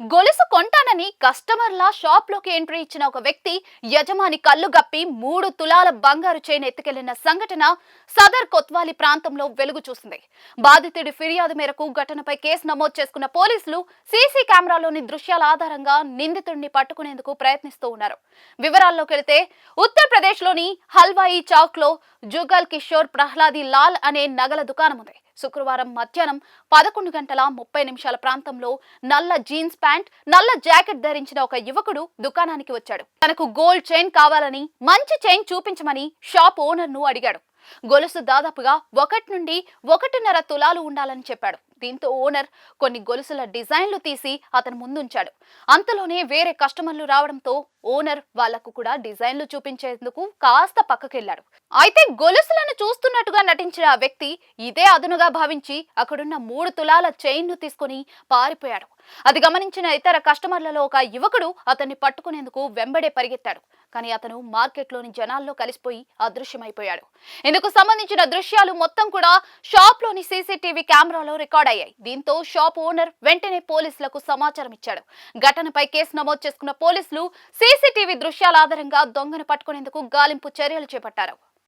గొలుసు కొంటానని కస్టమర్ల షాప్లోకి ఎంట్రీ ఇచ్చిన ఒక వ్యక్తి యజమాని కళ్ళు గప్పి మూడు తులాల బంగారు చైన్ ఎత్తుకెళ్ళిన సంఘటన సదర్ కొత్వాలి ప్రాంతంలో వెలుగు చూసింది. బాధితుడి ఫిర్యాదు మేరకు ఘటనపై కేసు నమోదు చేసుకున్న పోలీసులు సీసీ కెమెరాలోని దృశ్యాల ఆధారంగా నిందితుడిని పట్టుకునేందుకు ప్రయత్నిస్తూ ఉన్నారు. వివరాల్లోకి వెళితే ఉత్తరప్రదేశ్లోని హల్వాయి చౌక్లో జుగల్ కిషోర్ ప్రహ్లాది లాల్ అనే నగల దుకాణం ఉంది. శుక్రవారం మధ్యాహ్నం పదకొండు గంటల ముప్పై నిమిషాల ప్రాంతంలో నల్ల జీన్స్ ప్యాంట్ నల్ల జాకెట్ ధరించిన ఒక యువకుడు దుకాణానికి వచ్చాడు. తనకు గోల్డ్ చైన్ కావాలని మంచి చైన్ చూపించమని షాప్ ఓనర్ను అడిగాడు. గొలుసు దాదాపుగా ఒకటి నుండి ఒకటిన్నర తులాలు ఉండాలని చెప్పాడు. దీంతో ఓనర్ కొన్ని గొలుసుల డిజైన్లు తీసి అతను ముందుంచాడు. అంతలోనే వేరే కస్టమర్లు రావడంతో ఓనర్ వాళ్ళకు కూడా డిజైన్లు చూపించేందుకు కాస్త పక్కకెళ్ళాడు. అయితే గొలుసులను చూస్తున్నట్టుగా నటించిన ఆ వ్యక్తి ఇదే అదునుగా భావించి అక్కడున్న మూడు తులాల చైన్ను తీసుకుని పారిపోయాడు. అది గమనించిన ఇతర కస్టమర్లలో ఒక యువకుడు అతన్ని పట్టుకునేందుకు వెంబడే పరిగెత్తాడు. కానీ అతను మార్కెట్లోని జనాల్లో కలిసిపోయి అదృశ్యమైపోయాడు. ఇందుకు సంబంధించిన దృశ్యాలు మొత్తం కూడా షాప్లోని సీసీటీవీ కెమెరాలో రికార్డ్ అయ్యాయి. దీంతో షాప్ ఓనర్ వెంటనే పోలీసులకు సమాచారం ఇచ్చాడు. ఘటనపై కేసు నమోదు చేసుకున్న పోలీసులు సీసీటీవీ దృశ్యాల ఆధారంగా దొంగను పట్టుకునేందుకు గాలింపు చర్యలు చేపట్టారు.